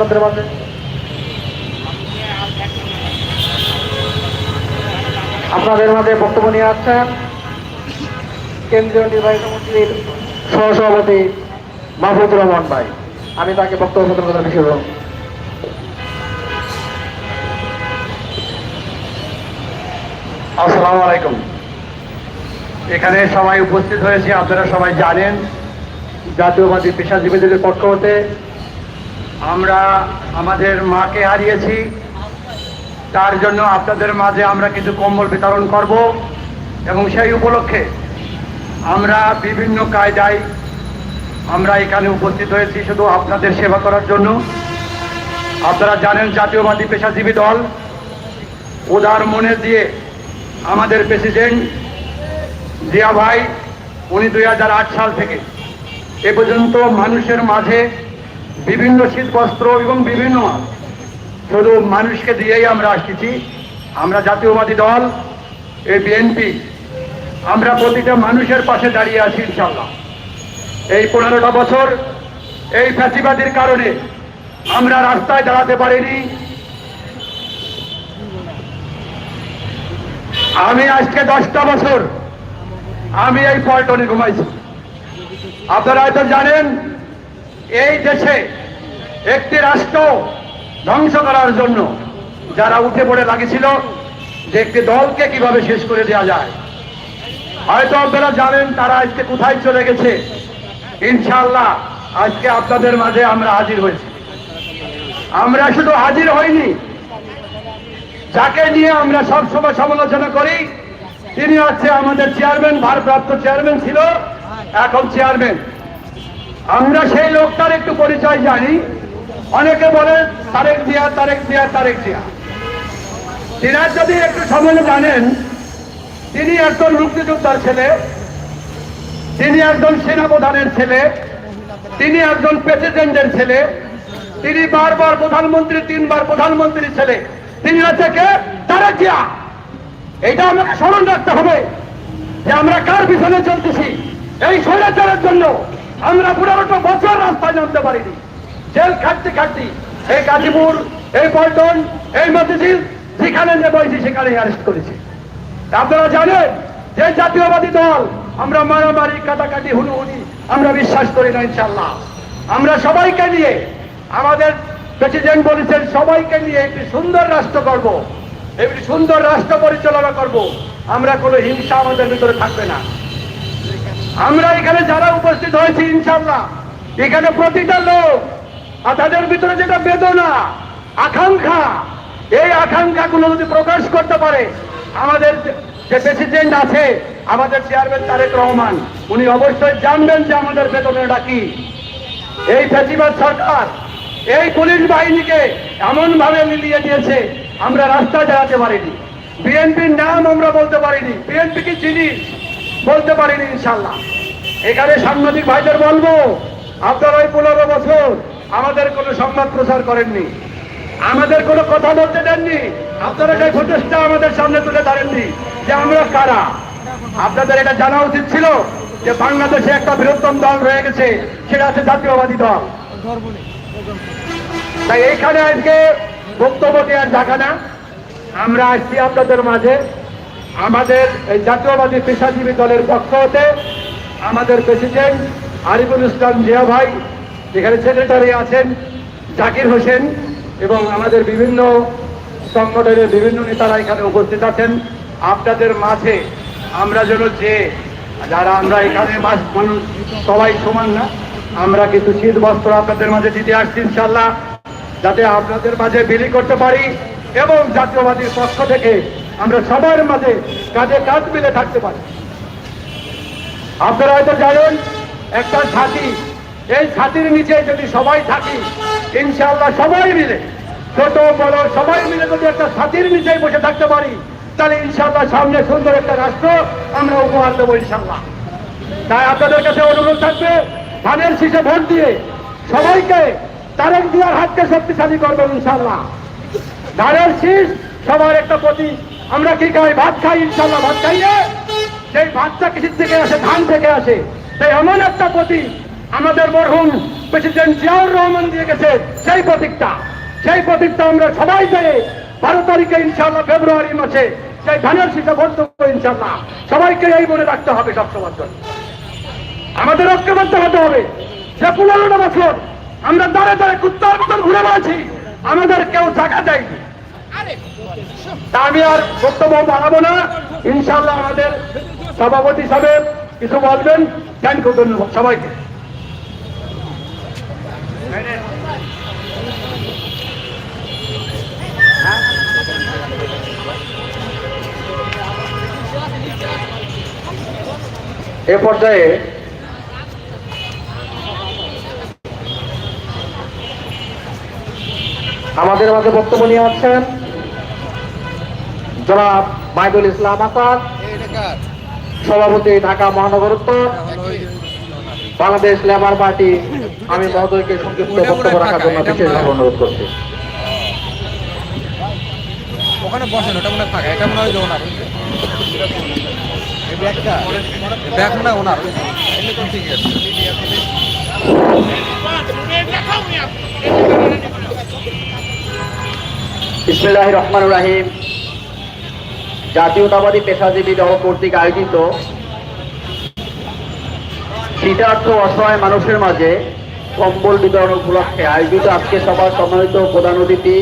আপনাদের মাঝে? আপনাদের মাঝে বক্তব্য নিয়ে আসছেন কেন্দ্রীয় নির্বাহী কমিটির সহসভাপতি মাহফুজুর রহমান ভাই। আমি তাকে বক্তব্য প্রদান করার বিষয় আসসালামু আলাইকুম। এখানে সবাই উপস্থিত হয়েছে, আপনারা সবাই জানেন। জাতীয়বাদী পেশাজীবীদের পক্ষ হতে আমরা আমাদের মাকে হারিয়েছি। তার জন্য আপনাদের মাঝে আমরা কিছু কম্বল বিতরণ করব এবং সেই উপলক্ষে আমরা বিভিন্ন কায়দায় আমরা এখানে উপস্থিত হয়েছি শুধু আপনাদের সেবা করার জন্য। আপনারা জানেন জাতীয়বাদী পেশাজীবী দল উদার মনে দিয়ে আমাদের প্রেসিডেন্ট জিয়া ভাই, উনি দু হাজার আট সাল থেকে এ পর্যন্ত মানুষের মাঝে বিভিন্ন শীত বস্ত্র এবং বিভিন্ন শুধু মানুষকে দিয়েই আমরা আসতেছি। আমরা জাতীয়বাদী দল, এই বিএনপি আমরা প্রতিটা মানুষের পাশে দাঁড়িয়ে আছি ইনশাল্লাহ এই পনেরোটা বছর এই ফ্যাসিবাদীর কারণে আমরা রাস্তায় দাঁড়াতে পারিনি। আমি আজকে দশটা বছর আমি এই পল্টনে ঘুমাইছি। আপনারা হয়তো জানেন এই দেশে একটি রাষ্ট্র ধ্বংস করার জন্য যারা উঠে পড়ে লাগিয়েছিল যে একটি দলকে কীভাবে শেষ করে দেওয়া যায়। হয়তো আপনারা জানেন তারা আজকে কোথায় চলে গেছে। ইনশাল্লাহ আজকে আপনাদের মাঝে আমরা হাজির হয়েছি। আমরা শুধু হাজির হইনি, যাকে নিয়ে আমরা সবসময় সমালোচনা করি, তিনি হচ্ছে আমাদের চেয়ারম্যান ভারপ্রাপ্ত চেয়ারম্যান ছিল, এখন চেয়ারম্যান আমরা সেই লোকটার একটু পরিচয় জানি। অনেকে বলে তারেক জিয়া তারেক জিয়া তারেক জিয়া। তিনার যদি একটু সম্বন্ধে জানেন, তিনি একজন মুক্তিযোদ্ধার ছেলে, তিনি একজন সেনাপ্রধানের ছেলে, তিনি একজন প্রেসিডেন্টের ছেলে, তিনি বারবার প্রধানমন্ত্রী, তিনবার প্রধানমন্ত্রীর ছেলে। তিনি হচ্ছে কে? তারেক জিয়া। এটা আমাকে স্মরণ রাখতে হবে যে আমরা কার পিছনে চলতেছি? এই স্বৈরাচারের জন্য। আমরা পনেরোটা বছর রাস্তায় নামতে পারিনি। জেল খাটতে খাটতে এই গাজীপুর এই পল্টন, এই মতিঝিল যেখানে যে বইছি সেখানে অ্যারেস্ট করেছি। আপনারা জানেন যে জাতীয়বাদী দল, আমরা মারামারি, কাটাকাটি হুড়ুহুড়ি আমরা বিশ্বাস করি না ইনশাল্লাহ আমরা সবাইকে নিয়ে, আমাদের প্রেসিডেন্ট বলেছেন, সবাইকে নিয়ে একটি সুন্দর রাষ্ট্র করব একটি সুন্দর রাষ্ট্র পরিচালনা করব। আমরা কোনো হিংসা আমাদের ভিতরে থাকবে না। আমরা এখানে যারা উপস্থিত হয়েছি ইনশাল্লাহ এখানে প্রতিটা লোক আর তাদের ভিতরে যেটা বেদনা, আকাঙ্ক্ষা, এই আকাঙ্ক্ষাগুলো যদি প্রকাশ করতে পারে, আমাদের যে- প্রেসিডেন্ট আছে, আমাদের চেয়ারম্যান তারেক রহমান, উনি অবশ্যই জানবেন যে আমাদের বেদনাটা কি। এই ফেসিবাদ সরকার, এই পুলিশ বাহিনীকে এমন ভাবে মিলিয়ে দিয়েছে, আমরা রাস্তায় দাঁড়াতে পারিনি। বিএনপির নাম আমরা বলতে পারিনি। বিএনপি কি জিনিস? বলতে পারিনি ইনশাল্লাহ এখানে সাংবাদিক ভাইদের বলব, আপনারা ওই পনেরো বছর আমাদের কোনো সংবাদ প্রচার করেননি। আমাদের কোনো কথা বলতে দেননি। আপনারা সেই ফুটেজটা আমাদের সামনে তুলে ধরেননি যে আমরা কারা। আপনাদের এটা জানা উচিত ছিল যে বাংলাদেশে একটা বৃহত্তম দল রয়ে গেছে, সেটা হচ্ছে জাতীয়বাদী দল। তাই এইখানে আজকে বক্তব্য দেওয়ার জায়গা না। আমরা আসছি আপনাদের মাঝে আমাদের এই জাতীয়বাদী পেশাজীবী দলের পক্ষ হতে আমাদের প্রেসিডেন্ট আরিফুল ইসলাম জিয়া ভাই এখানে সেক্রেটারি আছেন জাকির হোসেন এবং আমাদের বিভিন্ন সংগঠনের বিভিন্ন নেতারা এখানে উপস্থিত আছেন। আপনাদের মাঝে আমরা যেন যে যারা আমরা এখানে মানুষ সবাই সমান না, আমরা কিছু শীত বস্ত্র আপনাদের মাঝে দিতে আসছি ইনশাল্লাহ যাতে আপনাদের মাঝে বিলি করতে পারি এবং জাতীয়বাদীর পক্ষ থেকে আমরা সবার মাঝে কাজে কাজ মিলে থাকতে পারি। আপনারা হয়তো জানেন, একটা ছাতি, এই ছাতির নিচে যদি সবাই থাকি, ইনশাআল্লাহ সবাই মিলে, ছোট, বড়, সবাই মিলে যদি একটা ছাতির নিচে বসে থাকতে পারি, তাহলে ইনশাআল্লাহ সামনে সুন্দর একটা রাষ্ট্র আমরা উপহার দেবো ইনশাআল্লাহ। তাই আপনাদের কাছে অনুরোধ থাকবে, ধানের শীষে ভোট দিয়ে সবাইকে তারেক দিয়ার হাতকে শক্তিশালী করবেন ইনশাআল্লাহ। ধানের শীষ সবার একটা প্রতি আমরা কি খাই? ভাত খাই ইনশাল্লাহ ভাত খাইয়ে সেই ভাতটা কিসির থেকে আসে, ধান থেকে আসে, সেই এমন একটা প্রতি আমাদের মরহুম প্রেসিডেন্ট জিয়াউর রহমান দিয়ে গেছে। সেই প্রতীকটা সেই প্রতীকটা আমরা সবাই পেয়ে বারো তারিখে ইনশাল্লাহ ফেব্রুয়ারি মাসে সেই ধানের শীতে ভোট দেবো ইনশাল্লাহ সবাইকে এই মনে রাখতে হবে সবসময় জন্য। আমাদের ঐক্যবদ্ধ হতে হবে। যে পনেরোটা বছর আমরা দাঁড়ে দাঁড়ে কুত্তার মতন ঘুরে বেড়াচ্ছি। আমাদের কেউ জায়গা দেয়নি। আমি আর বক্তব্য বাড়াবো না। ইনশাল্লাহ আমাদের সভাপতি সাহেব কিছু বলবেন। থ্যাংক ইউ ধন্যবাদ সবাইকে। এ পর্যায়ে আমাদের মাঝে বক্তব্য নিয়ে আসছেন জনাব মাইদুল ইসলাম আসাদ সভাপতি ঢাকা মহানগর উত্তর বাংলাদেশ লেবার পার্টি আমি মহোদয়কে সংক্ষিপ্ত বক্তব্য রাখার জন্য বিশেষভাবে অনুরোধ করছি। ওখানে বসেন ওটা মনে হয় এটা মনে হয় ওনার। ব্যাগ মনে ওনার এমনি তো ঠিক আছে ইসমিল্লাহ রহমান রাহিম। জাতীয়তাবাদী পেশাজীবী দল কর্তৃক আয়োজিত শীতার্থ অসহায় মানুষের মাঝে কম্বল বিতরণ উপলক্ষে আয়োজিত আজকে সভার সম্মানিত প্রধান অতিথি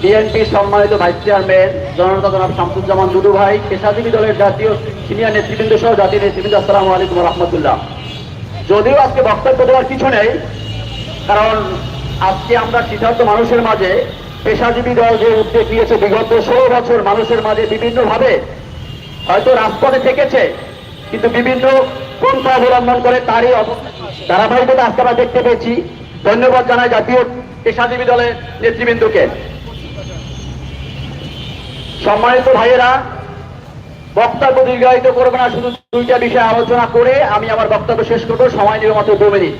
বিএনপি সম্মানিত ভাইস চেয়ারম্যান জনতা জনাব শামসুজ্জামান দুদু ভাই, পেশাজীবী দলের জাতীয় সিনিয়র নেতৃবৃন্দ সহ জাতীয় নেতৃবৃন্দ, আসসালামু আলাইকুম রহমতুল্লাহ। যদিও আজকে বক্তব্য দেওয়ার কিছু নেই, কারণ আজকে আমরা সিদ্ধার্থ মানুষের মাঝে পেশাজীবী দল যে উদ্যোগ নিয়েছে, বিগত ষোলো বছর মানুষের মাঝে বিভিন্নভাবে হয়তো রাজপথে থেকেছে, কিন্তু বিভিন্ন পন্থা অবলম্বন করে তারই ধারাবাহিকতা আজকে আমরা দেখতে পেয়েছি। ধন্যবাদ জানাই জাতীয় পেশাজীবী দলের নেতৃবৃন্দকে। সম্মানিত ভাইয়েরা, বক্তব্য দীর্ঘায়িত করব না, শুধু দুইটা বিষয়ে আলোচনা করে আমি আমার বক্তব্য শেষ করব। সময় নিয়ে মাত্র দু মিনিট।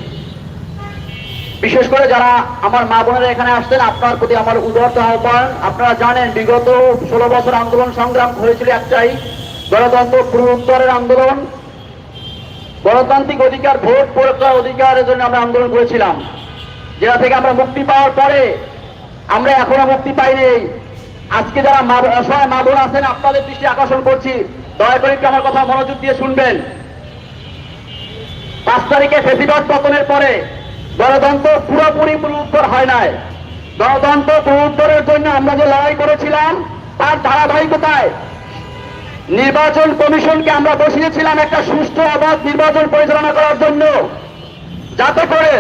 বিশেষ করে যারা আমার মা বোনেরা এখানে আসছেন, আপনার প্রতি আমার উদারত আহ্বান আপনারা জানেন, বিগত ষোলো বছর আন্দোলন সংগ্রাম হয়েছিল একটাই, গণতন্ত্র পুনরুদ্ধারের আন্দোলন। গণতান্ত্রিক অধিকার, ভোট প্রয়োগ অধিকারের জন্য আমরা আন্দোলন করেছিলাম। যেটা থেকে আমরা মুক্তি পাওয়ার পরে আমরা এখনও মুক্তি পাইনি আজকে যারা অসহায় মা বোন আছেন, আপনাদের দৃষ্টি আকর্ষণ করছি। দয়া করে আমার কথা মনোযোগ দিয়ে শুনবেন। পাঁচ তারিখে ফেসিবাদ পতনের পরে গণতন্ত্র পুরোপুরি পুনরুদ্ধার হয় নাই। গণতন্ত্র পুনরুদ্ধারের জন্য আমরা যে লড়াই করেছিলাম, তার ধারাবাহিকতায় নির্বাচন কমিশনকে আমরা বসিয়েছিলাম একটা সুষ্ঠু অবাধ নির্বাচন পরিচালনা করার জন্য। যাতে করে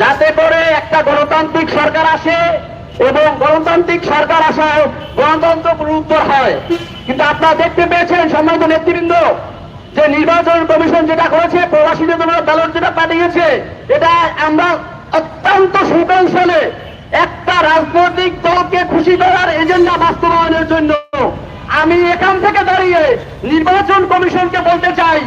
যাতে করে একটা গণতান্ত্রিক সরকার আসে এবং গণতান্ত্রিক সরকার আসায় গণতন্ত্র পুনরুদ্ধার হয়। কিন্তু আপনারা দেখতে পেয়েছেন সম্মানিত নেতৃবৃন্দ যে নির্বাচন কমিশন যেটা করেছে, প্রবাসীদের জন্য ব্যালট যেটা পাঠিয়েছে, এটা আমরা অত্যন্ত সুকৌশলে একটা রাজনৈতিক দলকে খুশি করার এজেন্ডা বাস্তবায়নের জন্য আমি এখান থেকে দাঁড়িয়ে নির্বাচন কমিশনকে বলতে চাই,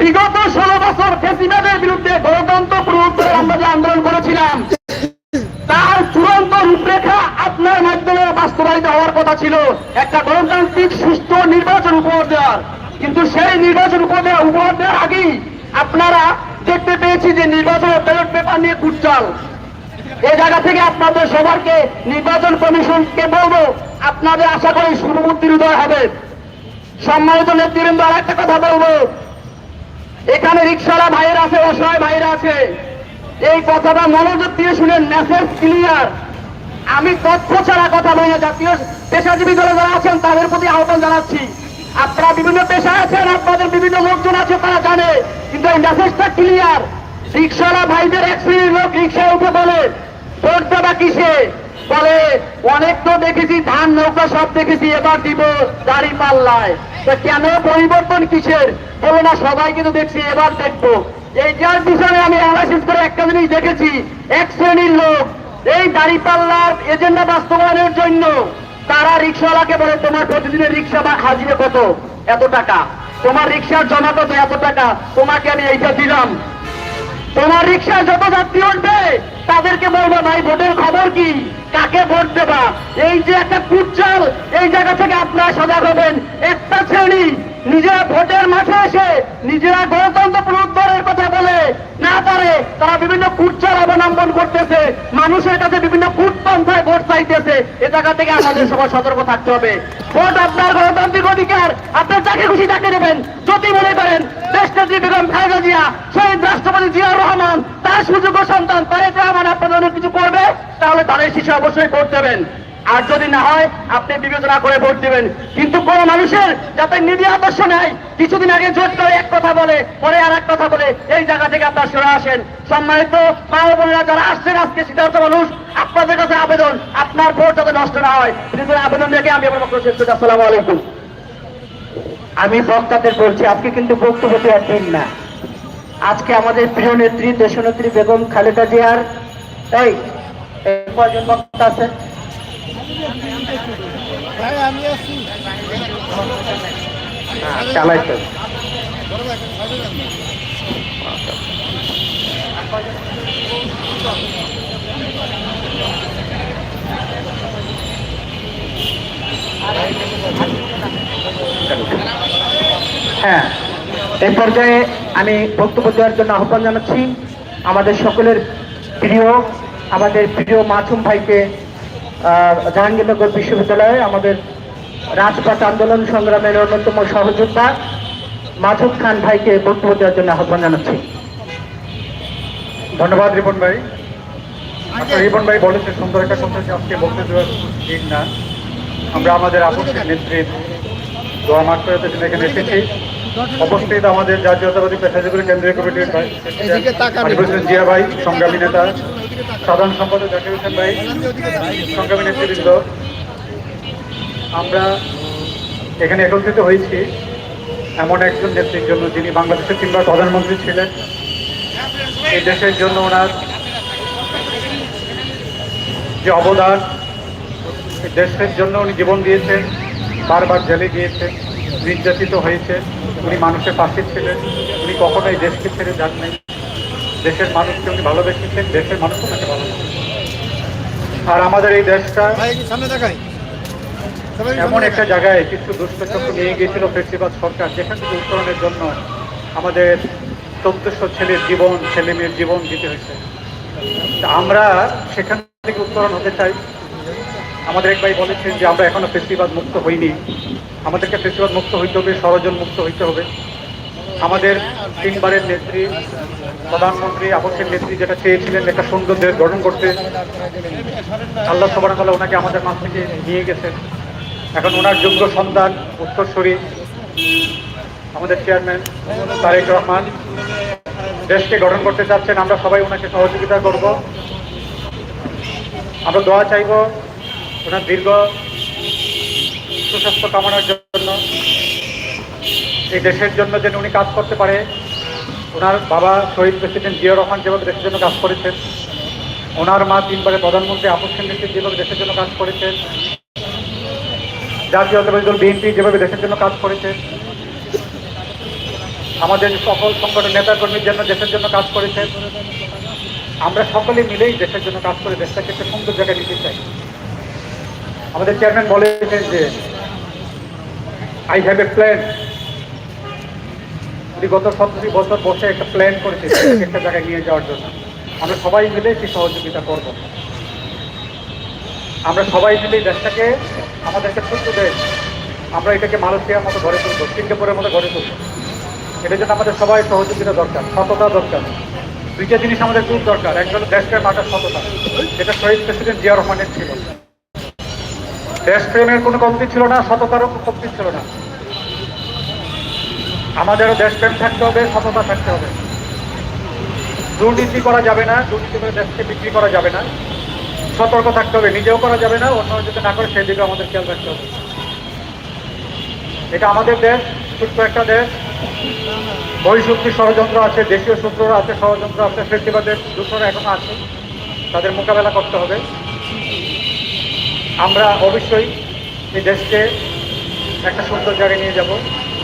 বিগত ষোলো বছর ফেসিবাদের বিরুদ্ধে গণতন্ত্র পুনরুদ্ধারের আমরা যে আন্দোলন করেছিলাম, তার চূড়ান্ত রূপরেখা আপনার মাধ্যমে বাস্তবায়িত হওয়ার কথা ছিল। একটা গণতান্ত্রিক সুস্থ নির্বাচন উপহার দেওয়ার। কিন্তু সেই নির্বাচন উপহার দেওয়া- উপহার দেওয়ার আগেই আপনারা দেখতে পেয়েছি যে নির্বাচনের ব্যালট পেপার নিয়ে কুটচাল। এই জায়গা থেকে আপনাদের সবারকে নির্বাচন কমিশনকে বলব, আপনাদের আশা করি শুভবুদ্ধির উদয় হবে। সম্মানিত নেতৃবৃন্দ আর একটা কথা বলব। এখানে রিক্সাওয়ালা ভাইয়ের আছে, অসহায় ভাইয়ের আছে। এই কথাটা মনোযোগ দিয়ে শুনেন মেসেজ ক্লিয়ার আমি তথ্য ছাড়া কথা বলি জাতীয় পেশাজীবী দলে যারা আছেন, তাদের প্রতি আহ্বান জানাচ্ছি। আপনারা বিভিন্ন পেশায় আছেন, আপনাদের বিভিন্ন লোকজন আছে, তারা জানে। কিন্তু এই মেসেজটা ক্লিয়ার রিক্সাওয়ালা ভাইদের এক শ্রেণির লোক রিক্সায় উঠে বলে ভোট কিসে? বলে, অনেক তো দেখেছি, ধান, নৌকা সব দেখেছি, এবার দিব দাড়ি পাল্লায়। তো কেন পরিবর্তন কিসের? বলে, না, সবাই কিন্তু দেখছি, এবার দেখব। এই যার পিছনে আমি অ্যানালাইসিস করে একটা জিনিস দেখেছি, এক শ্রেণির লোক, এই দাড়ি পাল্লার এজেন্ডা বাস্তবায়নের জন্য। তারা রিক্সাওয়ালাকে বলে, তোমার প্রতিদিনের রিক্সা বা হাজিরে কত? এত টাকা। তোমার রিক্সার জমা কত? এত টাকা। তোমাকে আমি এইটা দিলাম। তোমার রিক্সায় যত যাত্রী উঠবে, তাদেরকে বলব, ভাই, ভোটের খবর কি? কাকে ভোট দেবা? এই যে একটা কুটচাল এই জায়গা থেকে আপনারা সাজা হবেন। একটা শ্রেণি নিজেরা ভোটের মাঠে এসে নিজেরা গণতন্ত্র পুনরুদ্ধারের কথা বলে, না পারে তারা বিভিন্ন কুচ্চার অবলম্বন করতেছে, মানুষের কাছে বিভিন্ন কূটপন্থায় ভোট চাইতেছে। এ জায়গা থেকে আমাদের সবাই সতর্ক থাকতে হবে। ভোট আপনার গণতান্ত্রিক অধিকার আপনার যাকে খুশি তাকে দেবেন। যদি মনে করেন দেশনেত্রী বেগম খালেদা জিয়া, শহীদ রাষ্ট্রপতি জিয়াউর রহমান, তার সুযোগ্য সন্তান তারেক রহমান আপনাদের কিছু করবে, তাহলে তাদের শিশু অবশ্যই ভোট দেবেন। আর যদি না হয়, আপনি বিবেচনা করে ভোট দিবেন। কিন্তু কোন মানুষের যাতে নিধি আদর্শ নেয় কিছুদিন আগে জোট করে এক কথা বলে, পরে আর এক কথা বলে, এই জায়গা থেকে আপনার সরে আসেন। সম্মানিত মা বোনেরা যারা আসছেন আজকে সিদ্ধার্থ মানুষ, আপনাদের কাছে আবেদন, আপনার ভোট যাতে নষ্ট না হয়। কিন্তু আবেদন রেখে আমি আমার বক্তব্য শেষ করছি। আসসালামু আলাইকুম। আমি বক্তাদের বলছি, আজকে কিন্তু বক্তব্য দেওয়ার দিন না। আজকে আমাদের প্রিয় নেত্রী, দেশনেত্রী বেগম খালেদা জিয়ার, এই কয়জন বক্তা আছে চালাইতে হ্যাঁ এই পর্যায়ে আমি বক্তব্য দেওয়ার জন্য আহ্বান জানাচ্ছি। আমাদের সকলের প্রিয়, আমাদের প্রিয় মাসুম ভাইকে জাহাঙ্গীরনগর বিশ্ববিদ্যালয়ে আমাদের রাজপথ আন্দোলন সংগ্রামের অন্যতম সহযোদ্ধা মাসুদ খান ভাইকে বক্তব্য দেওয়ার জন্য আহ্বান জানাচ্ছি। ধন্যবাদ রিপন ভাই। আচ্ছা রিপন ভাই বলেছে সুন্দর একটা কথা যে আজকে বলতে দেওয়ার ঠিক না। আমরা আমাদের আপসের নেত্রীর দোয়া মাঠ করে জন্য এখানে এসেছি। উপস্থিত আমাদের জাতীয়তাবাদী পেশাজীবী কেন্দ্রীয় কমিটির ভাই জিয়া ভাই সংগ্রামী নেতা। সাধারণ সম্পাদক জাকির হোসেন ভাই, সংগ্রামী নেতৃবৃন্দ, আমরা এখানে একত্রিত হয়েছি এমন একজন নেত্রীর জন্য যিনি বাংলাদেশের তিনবার প্রধানমন্ত্রী ছিলেন। এই দেশের জন্য ওনার যে অবদান দেশের জন্য উনি জীবন দিয়েছেন, বারবার জেলে গিয়েছেন, নির্যাতিত হয়েছে উনি মানুষের পাশে ছিলেন, উনি কখনো এই দেশকে ছেড়ে যান নাই দেশের মানুষকে উনি ভালোবেসেছেন দেশের মানুষ ওনাকে ভালোবাসেন আর আমাদের এই দেশটা সামনে দেখাই। এমন একটা জায়গায় কিছু দুষ্টচক্র নিয়ে গিয়েছিল ফেসিবাদ সরকার যেখান থেকে উত্তরণের জন্য আমাদের চোদ্দশো ছেলের জীবন ছেলে মেয়ের জীবন দিতে হয়েছে। আমরা সেখান থেকে উত্তরণ হতে চাই। আমাদের এক ভাই বলেছেন যে আমরা এখনও ফেসিবাদ মুক্ত হইনি। আমাদেরকে ফেসিবাদ মুক্ত হইতে হবে ষড়জন মুক্ত হইতে হবে। আমাদের তিনবারের নেত্রী, প্রধানমন্ত্রী আবশ্যের নেত্রী যেটা চেয়েছিলেন একটা সুন্দর দেশ গঠন করতে। আল্লাহ সবার তালা ওনাকে আমাদের মাছ থেকে নিয়ে গেছেন। এখন ওনার যোগ্য সন্তান উত্তরসূরি আমাদের চেয়ারম্যান তারেক রহমান। দেশকে গঠন করতে চাচ্ছেন, আমরা সবাই ওনাকে সহযোগিতা করব। আমরা দোয়া চাইব ওনার দীর্ঘ সুস্বাস্থ্য কামনার জন্য। এই দেশের জন্য যেন উনি কাজ করতে পারে, ওনার বাবা শহীদ প্রেসিডেন্ট জিয়া রহমান যেভাবে দেশের জন্য কাজ করেছেন, ওনার মা তিনবারে প্রধানমন্ত্রী আপস সেনদেশী যেভাবে দেশের জন্য কাজ করেছেন জাতীয়তাবাদী দল বিএনপি যেভাবে দেশের জন্য কাজ করেছে আমাদের সকল সংগঠন নেতাকর্মীর জন্য দেশের জন্য কাজ করেছেন। আমরা সকলে মিলেই দেশের জন্য কাজ করে দেশটাকে একটা সুন্দর জায়গায় নিতে চাই। আমাদের চেয়ারম্যান বলেছেন যে আই হ্যাভ এ প্ল্যান উনি গত সতেরো বছর বসে একটা প্ল্যান করেছে একটা জায়গায় নিয়ে যাওয়ার জন্য। আমরা সবাই মিলে সেই সহযোগিতা করব। আমরা সবাই মিলে দেশটাকে আমাদের একটা ছোট্ট দেশ, আমরা এটাকে মালয়েশিয়ার মতো গড়ে তুলবো, সিঙ্গাপুরের মতো গড়ে তুলবো। এটার জন্য আমাদের সবাই সহযোগিতা দরকার, সততা দরকার। দুইটা জিনিস আমাদের খুব দরকার একজন দেশকে মাটার সততা। যেটা শহীদ প্রেসিডেন্ট জিয়া রহমানের ছিল। দেশপ্রেমের কোনো কমতি ছিল না, সততারও কমতি ছিল না। আমাদেরও দেশপ্রেম থাকতে হবে, সততা থাকতে হবে। দুর্নীতি করা যাবে না, দুর্নীতি করে দেশকে বিক্রি করা যাবে না। সতর্ক থাকতে হবে, নিজেও করা যাবে না অন্য যদি না করে সেদিকে আমাদের খেয়াল রাখতে হবে। এটা আমাদের দেশ, ছোট্ট একটা দেশ। বহিঃশক্তি ষড়যন্ত্র আছে, দেশীয় সূত্ররা আছে, ষড়যন্ত্র আছে, ফেস্টিভালের সূত্ররা এখনও আছে। তাদের মোকাবেলা করতে হবে। আমরা অবশ্যই এই দেশকে একটা সুন্দর জায়গায় নিয়ে যাব,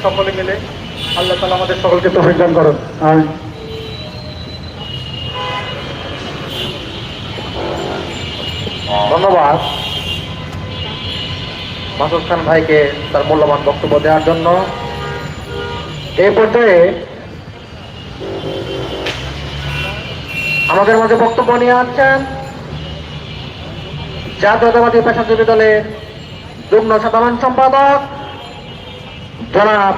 সকলে মিলে। আল্লাহ তালা আমাদের সকলকে তো দান করুন। ধন্যবাদ। মাসুদ খান ভাইকে তার মূল্যবান বক্তব্য দেওয়ার জন্য। এই পর্যায়ে আমাদের মাঝে বক্তব্য নিয়ে আসছেন জাতীয়তাবাদী পেশাজীবী দলের যুগ্ম সাধারণ সম্পাদক জনাব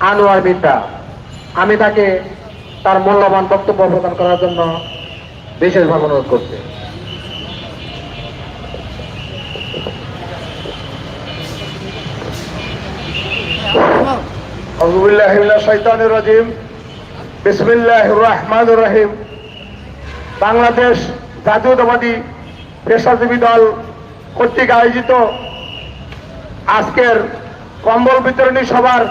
আনোয়ার বিদ্যা আমি তাকে তার মূল্যবান বক্তব্য প্রদান করার জন্য বিশেষভাবে অনুরোধ করছি। বাংলাদেশ জাতীয়তাবাদী পেশাজীবী দল কর্তৃক আয়োজিত আজকের কম্বল বিতরণী সভার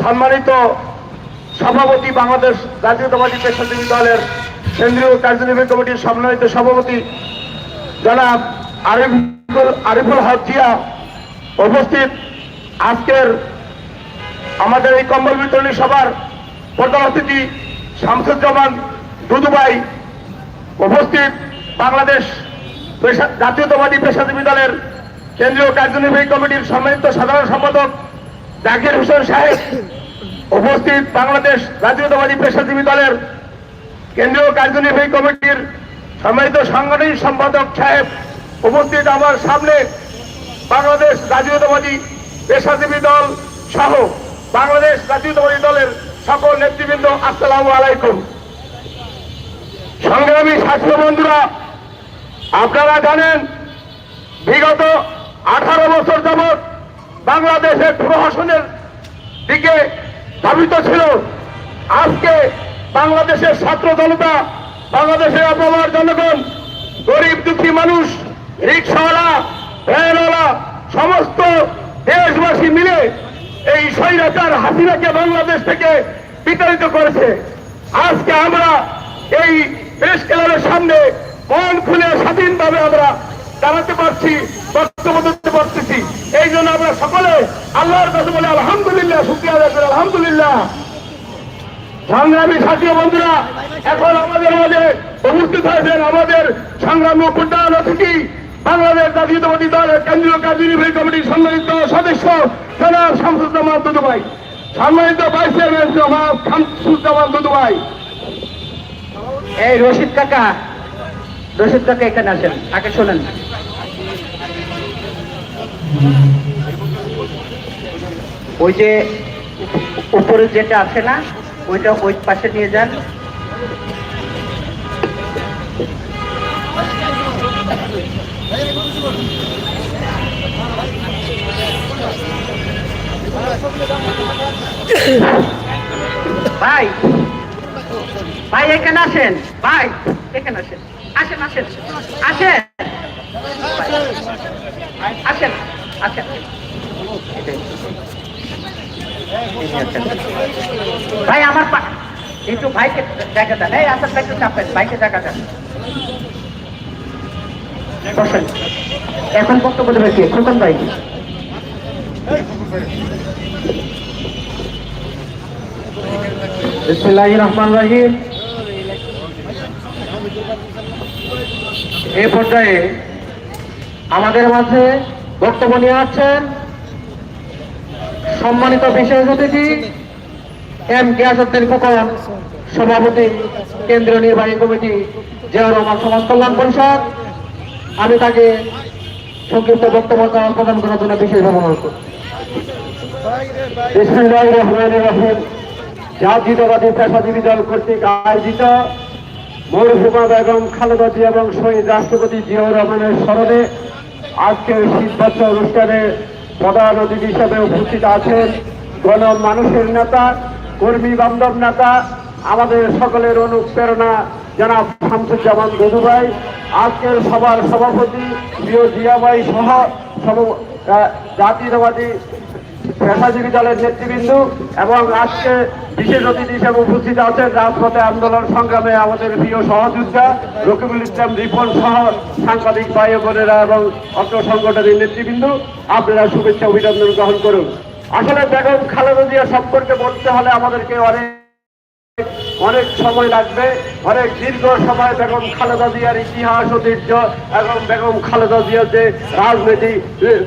সম্মানিত সভাপতি বাংলাদেশ জাতীয়তাবাদী পেশাজীবী দলের কেন্দ্রীয় কার্যনির্বাহী কমিটির সম্মানিত সভাপতি জনাব আরিফুল আরিফুল হক উপস্থিত। আজকের আমাদের এই কম্বল বিতরণী সভার প্রধান অতিথি শামসুজ্জামান দুদুবাই উপস্থিত। বাংলাদেশ জাতীয়তাবাদী পেশাজীবী দলের কেন্দ্রীয় কার্যনির্বাহী কমিটির সম্মানিত সাধারণ সম্পাদক জাকির হোসেন সাহেব উপস্থিত বাংলাদেশ জাতীয়তাবাদী পেশাজীবী দলের কেন্দ্রীয় কার্যনির্বাহী কমিটির সম্মানিত সাংগঠনিক সম্পাদক সাহেব উপস্থিত আমার সামনে বাংলাদেশ জাতীয়তাবাদী পেশাজীবী দল সহ বাংলাদেশ জাতীয়তাবাদী দলের সকল নেতৃবৃন্দ, আসসালামু আলাইকুম। সংগ্রামী ছাত্র বন্ধুরা, আপনারা জানেন, বিগত আঠারো বছর যাবৎ বাংলাদেশের প্রশাসনের দিকে ধাবিত ছিল। আজকে বাংলাদেশের ছাত্র জনতা, বাংলাদেশের অপমার জনগণ, গরিব দুঃখী মানুষ, রিক্সাওয়ালা, ভ্যানওয়ালা, সমস্ত দেশবাসী মিলে এই স্বৈরাচার হাসিনাকে বাংলাদেশ থেকে বিতাড়িত করেছে। আজকে আমরা এই প্রেস ক্লাবের সামনে মন খুলে স্বাধীনভাবে আমরা দাঁড়াতে পারছি বক্তব্য দিতে পারতেছি এই জন্য আমরা সকলে আল্লাহর কাছে বলে আলহামদুলিল্লাহ শুক্রিয়া আদায় করি আলহামদুলিল্লাহ সংগ্রামী সাথী বন্ধুরা, এখন আমাদের মাঝে উপস্থিত হয়েছেন আমাদের সংগ্রামী প্রধান অতিথি, বাংলাদেশ জাতীয়তাবাদী দলের কেন্দ্রীয় কার্যনির্বাহী কমিটির সম্মানিত সদস্য, জনাব শামসুজ্জামান দুদুভাই। সম্মানিত ভাইস চেয়ারম্যান জনাব শামসুজ্জামান দুদুভাই। এই রশিদ কাকা রশিদ কাকা এখানে আসেন, আগে শোনেন। ওই যে উপরে যেটা আছে না ওইটা ওই পাশে নিয়ে যান। ভাই ভাই, এখানে আসেন। ভাই, এখানে আসেন। আসেন আসেন। আসেন। আসেন আসেন। ভাই, আমার একটু ভাইকে দেখা দেন। এই আপনার একটু চাপেন, ভাইকে দেখা দেন। বসেন। এখন বক্তব্য দেবে কে? খোকন ভাই। বিসমিল্লাহির রহমানির রহিম। এই পর্যায়ে আমাদের মাঝে বক্তব্য নিয়ে আসছেন সম্মানিত বিশেষ অতিথি এম গিয়াসুদ্দিন খোকন, সভাপতি, কেন্দ্রীয় নির্বাহী কমিটি জিয়াউর রহমান সমাজ কল্যাণ পরিষদ। আমি তাকে সংক্ষিপ্ত বক্তব্য প্রদান করার জন্য বিশেষভাবে অনুরোধ করছি জাতীয়তাবাদী দল কর্তৃক আয়োজিত খালেদা জিয়া এবং শহীদ রাষ্ট্রপতি জিয়াউর রহমানের স্মরণে আজকের শীতবর্ষ অনুষ্ঠানে প্রধান অতিথি হিসেবে উপস্থিত আছেন গণ মানুষের নেতা, কর্মী বান্ধব নেতা, আমাদের সকলের অনুপ্রেরণা জনাব শামসুজ্জামান দদুভাই আজকের সভার সভাপতি প্রিয় জিয়াবাই সহ জাতীয়তাবাদী পেশাজীবী দলের নেতৃবৃন্দ এবং আজকে বিশেষ অতিথি হিসেবে উপস্থিত আছেন রাজপথে আন্দোলন সংগ্রামে আমাদের প্রিয় সহযোদ্ধা রকিবুল ইসলাম রিপন সহ সাংবাদিক ভাই বোনেরা এবং অত্র সংগঠনের নেতৃবৃন্দ, আপনারা শুভেচ্ছা, অভিনন্দন গ্রহণ করুন। আসলে বেগম খালেদা জিয়া সম্পর্কে বলতে হলে আমাদেরকে অনেক অনেক সময় লাগবে। অনেক দীর্ঘ সময় বেগম খালেদা জিয়ার ইতিহাস ঐতিহ্য এবং বেগম খালেদা জিয়ার যে রাজনীতি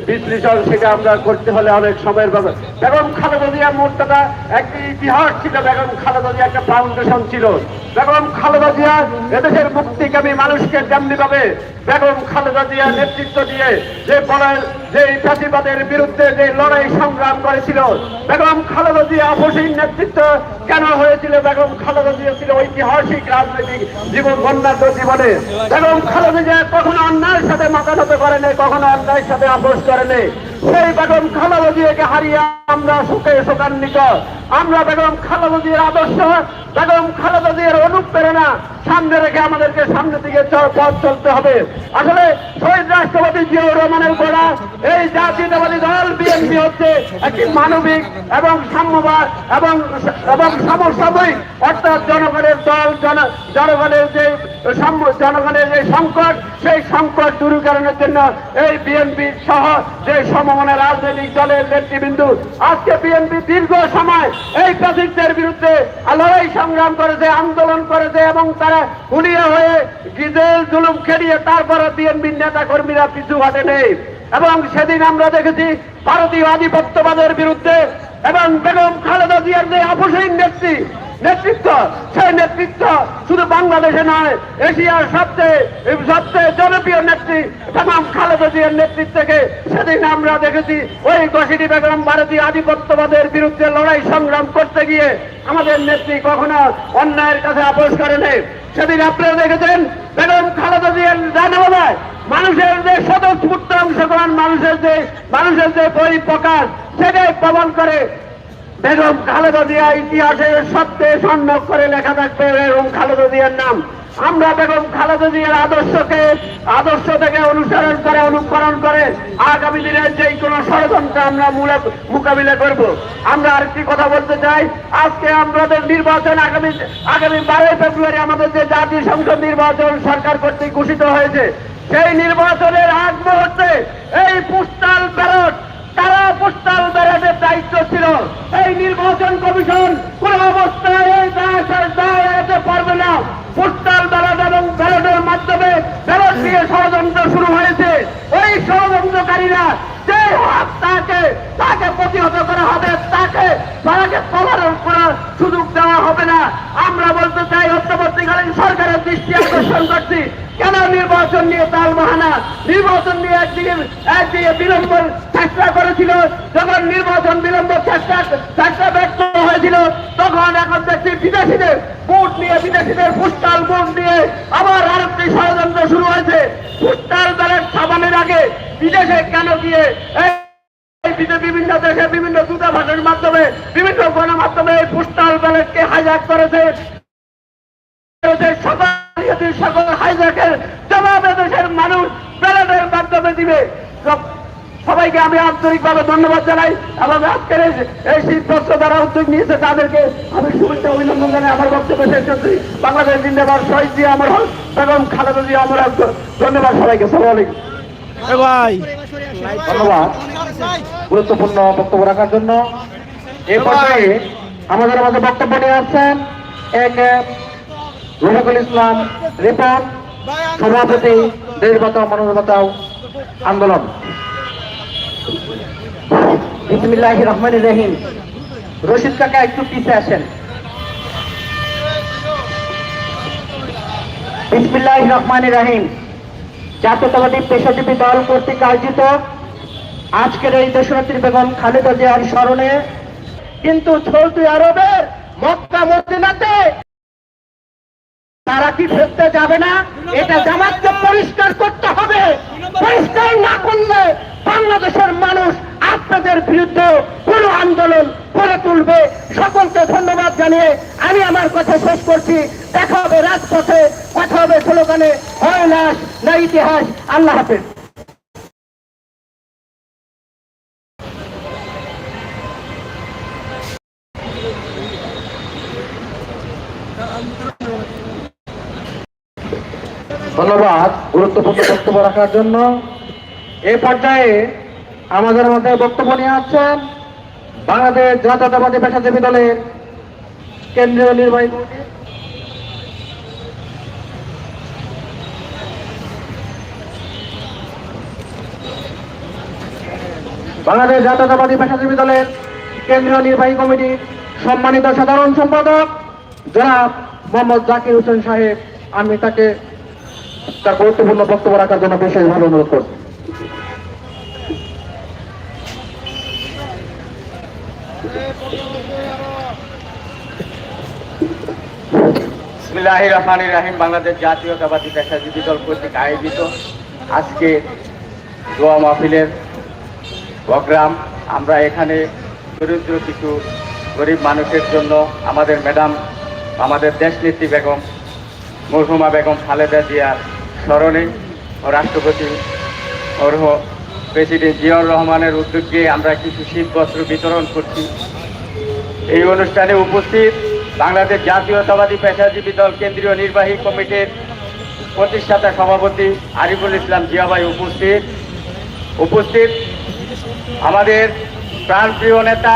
বিশ্লেষণ, সেটা আমরা করতে হলে অনেক সময়ের ব্যাপার। বেগম খালেদা জিয়ার মোটটা একটি ইতিহাস ছিল, বেগম খালেদা জিয়া একটা ফাউন্ডেশন ছিল। বেগম খালেদা জিয়া এদেশের মুক্তিকামী মানুষকে যেমনি ভাবে বেগম খালেদা জিয়া নেতৃত্ব দিয়ে যে বলের যে ফাঁসিবাদের বিরুদ্ধে যে লড়াই সংগ্রাম করেছিল, বেগম খালেদা জিয়া আপসীর নেতৃত্ব কেন হয়েছিল? বেগম খালেদা জিয়া ছিল ঐতিহাসিক রাজনৈতিক জীবন বন্যাঢ্য জীবনে। এবং খালেদা কখনো অন্যায়ের সাথে মাথা হতে করেনি, কখনো অন্যায়ের সাথে আপোষ করেনি। সেই বেগম খালেদা জিয়াকে হারিয়ে আমরা সুখে শোকান্বিত আমরা বেগম খালেদা জিয়ার আদর্শ, বেগম খালেদা জিয়ার অনুপ্রেরণা সামনে রেখে আমাদেরকে সামনের দিকে পথ চলতে হবে। আসলে শহীদ রাষ্ট্রপতি জিয়াউর রহমানের গোড়া এই জাতীয়তাবাদী দল বিএনপি হচ্ছে একটি মানবিক এবং সাম্যবাদ এবং এবং সমসাময়িক অর্থাৎ জনগণের দল, জন জনগণের যে জনগণের যে সংকট, সেই সংকট দূরীকরণের জন্য এই বিএনপি সহ যে সমমনা রাজনৈতিক দলের নেতৃবৃন্দ, আজকে বিএনপি দীর্ঘ সময় এই প্রাচীরদের বিরুদ্ধে লড়াই সংগ্রাম করেছে, আন্দোলন করেছে এবং তারা হুলিয়া হয়ে গিজেল, জুলুম খেলিয়ে তারপরে বিএনপির নেতা কর্মীরা পিছু হাটে নেই। এবং সেদিন আমরা দেখেছি ভারতীয় আধিপত্যবাদের বিরুদ্ধে এবং বেগম খালেদা জিয়ার যে অপসীন নেত্রী নেতৃত্ব, সেই নেতৃত্ব শুধু বাংলাদেশে নয়, এশিয়ার সবচেয়ে সবচেয়ে জনপ্রিয় নেত্রী বেগম খালেদা জিয়ার নেতৃত্বকে সেদিন আমরা দেখেছি। ওই গসিটি বেগম ভারতীয় আধিপত্যবাদের বিরুদ্ধে লড়াই সংগ্রাম করতে গিয়ে আমাদের নেত্রী কখনো অন্যায়ের কাছে আপোষ করে নেই। সেদিন আপনারা দেখেছেন, বেগম খালেদা জিয়ার জানাবায় মানুষের যে স্বতঃস্ফূর্ত অংশগ্রহণ, মানুষের যে মানুষের যে পরিপ্রকাশ সেটাই প্রমাণ করে বেগম খালেদা জিয়া ইতিহাসের সত্যে স্বর্ণ করে লেখা থাকবে বেগম খালেদা জিয়ার নাম। আমরা বেগম খালেদা জিয়ার আদর্শকে, আদর্শ থেকে অনুসরণ করে, অনুকরণ করে আগামী দিনের যে কোনো ষড়যন্ত্র আমরা মূলে- মোকাবিলা করব। আমরা আরেকটি কথা বলতে চাই, আজকে আমাদের নির্বাচন আগামী আগামী বারোই ফেব্রুয়ারি আমাদের যে জাতীয় সংসদ নির্বাচন সরকার কর্তৃক ঘোষিত হয়েছে, সেই নির্বাচনের আগ মুহূর্তে এই পোস্টাল ব্যালট তারা পোস্টাল ব্যালটের দায়িত্ব ছিল এই নির্বাচন কমিশন কোন অবস্থায় এই দায় দায় এড়াতে পারবে না পোস্টাল ব্যালট এবং ব্যালটের মাধ্যমে ব্যালট নিয়ে ষড়যন্ত্র শুরু হয়েছে ওই ষড়যন্ত্রকারীরা যে হাত তাকে তাকে প্রতিহত করা হবে তাকে তাকে তলার করার সুযোগ দেওয়া হবে না আমরা বলতে চাই অন্তর্বর্তীকালীন সরকারের দৃষ্টি আকর্ষণ করছি কেন নির্বাচন নিয়ে তাল বাহানা নির্বাচন নিয়ে একদিকে একদিকে বিলম্ব চেষ্টা করেছিল যখন নির্বাচন বিলম্ব চেষ্টা চেষ্টা ব্যর্থ হয়েছিল তখন এখন দেখছি বিদেশিদের ভোট নিয়ে বিদেশিদের ফুটকাল ভোট নিয়ে আবার আরেকটি ষড়যন্ত্র শুরু হয়েছে ফুটকাল ব্যালেট ছাপানোর আগে বিদেশে কেন গিয়ে এই এই বিদে- বিভিন্ন দেশে বিভিন্ন মাধ্যমে বিভিন্ন গণমাধ্যমে এই পোস্টাল ব্যালটকে হাইজ্যাক করেছে। করেছে সকল সকল হাইজ্যাকের জবাব দেশের মানুষ ব্যালটের মাধ্যমে দিবে। সবাইকে আমি আন্তরিকভাবে ধন্যবাদ জানাই এবং আজকের এই শীতবস্ত্র যারা উদ্যোগ নিয়েছে তাদেরকে আমি শুভেচ্ছা অভিনন্দন জানাই। আমার বক্তব্য শেষ করছি। বাংলাদেশ জিন্দাবাদ। শহীদ দিয়ে আমার হক এবং খালেদা দিয়ে আমার হক। ধন্যবাদ সবাইকে। সালাম আলাইকুম। ধন্যবাদ। গুরুত্বপূর্ণ বক্তব্য রাখার জন্য আমাদের মাঝে বক্তব্য নিয়ে আসছেন এক রফিকুল ইসলাম রিপন, সভাপতি দেশ বাঁচাও মানুষ বাঁচাও আন্দোলন। বিসমিল্লাহ রহমান রহিম। রশিদ কাকা, একটু পিছে আসেন। বিসমিল্লাহ রহমান রহিম। জাতীয়তাবাদী পেশাজীবী দল কর্তৃক আয়োজিত আজকের এই দেশনেত্রী বেগম খালেদা জিয়ার স্মরণে কিন্তু সৌদি আরবের মক্কা মদিনাতে তারা কি ফেরতে যাবে না? এটা জামাতকে পরিষ্কার করতে হবে। পরিষ্কার না করলে বাংলাদেশের মানুষ আপনাদের বিরুদ্ধে কোন আন্দোলন করে তুলবে। সকলকে ধন্যবাদ জানিয়ে আমি আমার কথা শেষ করছি। দেখা হবে রাজপথে, কথা হবে স্লোগানে। হয় না ইতিহাস। আল্লাহ হাফেজ। গুরুত্বপূর্ণ বক্তব্য রাখার জন্য এ পর্যায়ে আমাদের মধ্যে বক্তব্য নিয়ে আসছেন বাংলাদেশ জাতীয়তাবাদী পেশাজীবী দলের কেন্দ্রীয় নির্বাহী বাংলাদেশ জাতীয়তাবাদী পেশাজীবী দলের কেন্দ্রীয় নির্বাহী কমিটি সম্মানিত সাধারণ সম্পাদক জনাব মোহাম্মদ জাকির হোসেন সাহেব, আমি তাকে তার গুরুত্বপূর্ণ বক্তব্য রাখার জন্য বিশেষভাবে অনুরোধ করছি। প্রোগ্রাম। আমরা এখানে দরিদ্র কিছু গরিব মানুষের জন্য আমাদের ম্যাডাম, আমাদের দেশনেত্রী বেগম, মরহুমা বেগম খালেদা জিয়ার স্মরণে রাষ্ট্রপতি মরহ প্রেসিডেন্ট জিয়াউর রহমানের উদ্যোগে আমরা কিছু শীত বস্ত্র বিতরণ করছি। এই অনুষ্ঠানে উপস্থিত বাংলাদেশ জাতীয়তাবাদী পেশাজীবী দল কেন্দ্রীয় নির্বাহী কমিটির প্রতিষ্ঠাতা সভাপতি আরিফুল ইসলাম জিয়াভাই উপস্থিত। উপস্থিত আমাদের প্রাণপ্রিয় নেতা,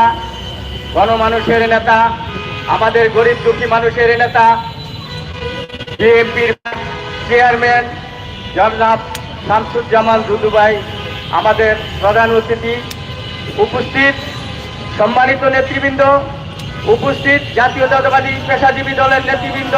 গণমানুষের নেতা, আমাদের গরিব দুঃখী মানুষের নেতা, বিএনপির চেয়ারম্যান জনাব শামসুজ্জামান দুদুভাই, আমাদের প্রধান অতিথি উপস্থিত, সম্মানিত নেতৃবৃন্দ, উপস্থিত জাতীয়তাবাদী পেশাজীবী দলের নেতৃবৃন্দ